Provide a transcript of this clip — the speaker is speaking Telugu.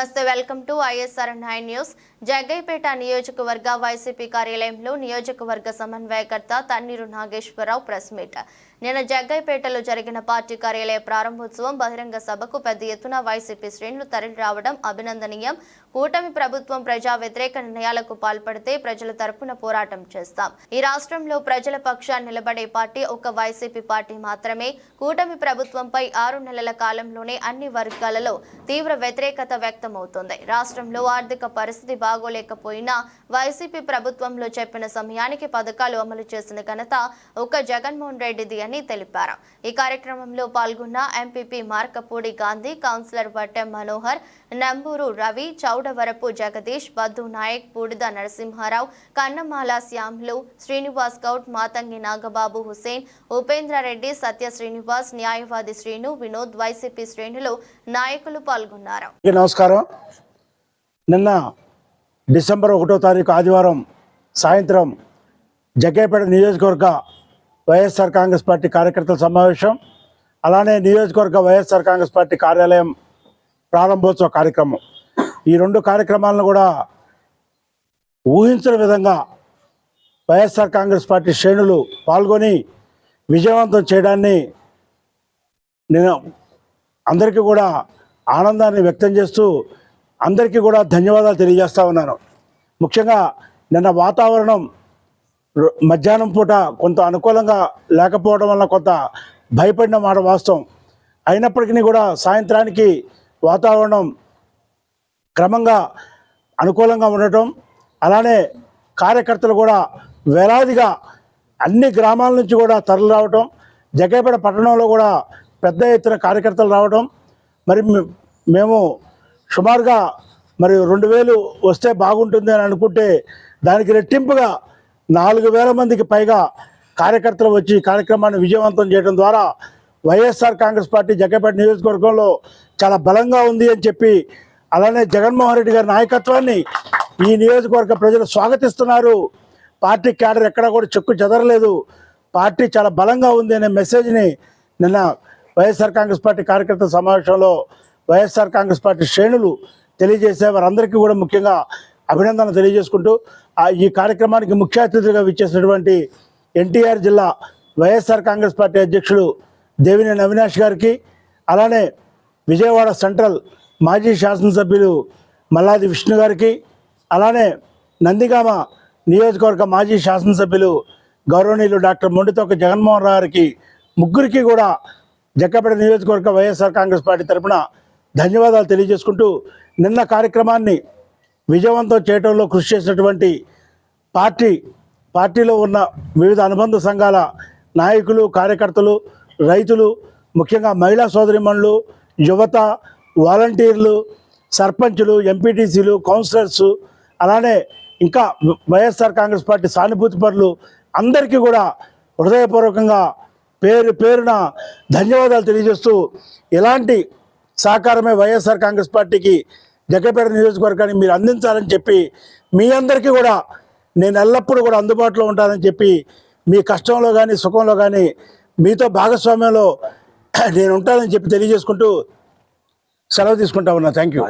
Welcome to ISR nine news. Jaggayyapeta నియోజకవర్గ వైసీపీ కార్యాలయంలో నియోజకవర్గ సమన్వయకర్త తన్నీరు నాగేశ్వరరావు ప్రెస్ మీట్. నిన్న జగ్గైపేటలో జరిగిన పార్టీ కార్యాలయ ప్రారంభోత్సవం బహిరంగ సభకు పెద్ద ఎత్తున వైసీపీ శ్రేణులు తరలి రావడం అభినందనీయం. కూటమి ప్రభుత్వం ప్రజా వ్యతిరేక నిర్ణయాలకు పాల్పడితే ప్రజల తరపున పోరాటం చేస్తాం. ఈ రాష్ట్రంలో ప్రజల పక్షాన్ని నిలబడే పార్టీ ఒక వైసీపీ పార్టీ మాత్రమే. కూటమి ప్రభుత్వంపై ఆరు నెలల కాలంలోనే అన్ని వర్గాలలో తీవ్ర వ్యతిరేకత వ్యక్తం వ్యక్తమవుతోంది రాష్ట్రంలో ఆర్థిక పరిస్థితి బాగోలేకపోయినా వైసీపీ ప్రభుత్వంలో చెప్పిన సమయానికి పథకాలు అమలు చేసిన ఘనత ఒక జగన్మోహన్ రెడ్డిది అని తెలిపారు. ఈ కార్యక్రమంలో పాల్గొన్న ఎంపీపీ మార్కపూడి గాంధీ కౌన్సిలర్ వట్టెం మనోహర్ నంబూరు రవి చౌడవరపు జగదీష్ బద్దు నాయక్ బూడిద నరసింహారావు కన్నమాల శ్యామ్లు శ్రీనివాస్ గౌడ్ మాతంగి నాగబాబు హుసేన్ ఉపేంద్రారెడ్డి సత్య శ్రీనివాస్ న్యాయవాది శ్రీను వినోద్ వైసీపీ శ్రేణులు నాయకులు పాల్గొన్నారు. నమస్కారం. నమస్కారం నిన్న డిసెంబర్ ఒకటో తారీఖు ఆదివారం సాయంత్రం జగ్గేపేట నియోజకవర్గ వైఎస్ఆర్ కాంగ్రెస్ పార్టీ కార్యకర్తల సమావేశం అలానే నియోజకవర్గ వైఎస్ఆర్ కాంగ్రెస్ పార్టీ కార్యాలయం ప్రారంభోత్సవ కార్యక్రమం. ఈ రెండు కార్యక్రమాలను కూడా ఊహించిన విధంగా వైఎస్ఆర్ కాంగ్రెస్ పార్టీ శ్రేణులు పాల్గొని విజయవంతం చేయడాన్ని నేను అందరికీ కూడా ఆనందాన్ని వ్యక్తం చేస్తూ అందరికీ కూడా ధన్యవాదాలు తెలియజేస్తూ ఉన్నాను. ముఖ్యంగా నిన్న వాతావరణం మధ్యాహ్నం పూట కొంత అనుకూలంగా లేకపోవడం వల్ల కొంత భయపడిన మాట వాస్తవం. అయినప్పటికీ కూడా సాయంత్రానికి వాతావరణం క్రమంగా అనుకూలంగా ఉండటం అలానే కార్యకర్తలు కూడా వేలాదిగా అన్ని గ్రామాల నుంచి కూడా తరలి రావటం జగ్గేపేట పట్టణంలో కూడా పెద్ద ఎత్తున కార్యకర్తలు రావడం మరి మేము సుమారుగా మరి రెండు వేలు వస్తే బాగుంటుంది అని అనుకుంటే దానికి రెట్టింపుగా నాలుగు వేల మందికి పైగా కార్యకర్తలు వచ్చి కార్యక్రమాన్ని విజయవంతం చేయడం ద్వారా వైఎస్ఆర్ కాంగ్రెస్ పార్టీ జగ్గపేట నియోజకవర్గంలో చాలా బలంగా ఉంది అని చెప్పి అలానే జగన్మోహన్ రెడ్డి గారి నాయకత్వాన్ని ఈ నియోజకవర్గ ప్రజలు స్వాగతిస్తున్నారు. పార్టీ క్యాడర్ ఎక్కడ కూడా చెక్కు చెదరలేదు. పార్టీ చాలా బలంగా ఉంది అనే మెసేజ్ని నిన్న వైఎస్ఆర్ కాంగ్రెస్ పార్టీ కార్యకర్త సమావేశంలో వైఎస్ఆర్ కాంగ్రెస్ పార్టీ శ్రేణులు తెలియజేసే వారందరికీ కూడా ముఖ్యంగా అభినందనలు తెలియజేసుకుంటూ ఆ ఈ కార్యక్రమానికి ముఖ్య అతిథిగా విచ్చేసినటువంటి ఎన్టీఆర్ జిల్లా వైఎస్ఆర్ కాంగ్రెస్ పార్టీ అధ్యక్షుడు దేవినేని అవినాష్ గారికి అలానే విజయవాడ సెంట్రల్ మాజీ శాసనసభ్యులు మల్లాది విష్ణు గారికి అలానే నందిగామ నియోజకవర్గ మాజీ శాసనసభ్యులు గౌరవనీయులు డాక్టర్ మొండితోక జగన్మోహన్ రావు గారికి ముగ్గురికి కూడా జక్కపేట నియోజకవర్గ వైఎస్ఆర్ కాంగ్రెస్ పార్టీ తరపున ధన్యవాదాలు తెలియజేసుకుంటూ నిన్న కార్యక్రమాన్ని విజయవంతం చేయడంలో కృషి చేసినటువంటి పార్టీ పార్టీలో ఉన్న వివిధ అనుబంధ సంఘాల నాయకులు కార్యకర్తలు రైతులు ముఖ్యంగా మహిళా సోదరిమణులు యువత వాలంటీర్లు సర్పంచులు ఎంపీటీసీలు కౌన్సిలర్స్ అలానే ఇంకా వైఎస్ఆర్ కాంగ్రెస్ పార్టీ సానుభూతి పరులు అందరికీ కూడా హృదయపూర్వకంగా పేరు పేరున ధన్యవాదాలు తెలియజేస్తూ ఎలాంటి సహకారమే వైఎస్ఆర్ కాంగ్రెస్ పార్టీకి జగ్గపేట నియోజకవర్గాన్ని మీరు అందించాలని చెప్పి మీ అందరికీ కూడా నేను ఎల్లప్పుడూ కూడా అందుబాటులో ఉంటానని చెప్పి మీ కష్టంలో కానీ సుఖంలో కానీ మీతో భాగస్వామ్యంలో నేను ఉంటానని చెప్పి తెలియజేసుకుంటూ సెలవు తీసుకుంటా ఉన్నా. Thank you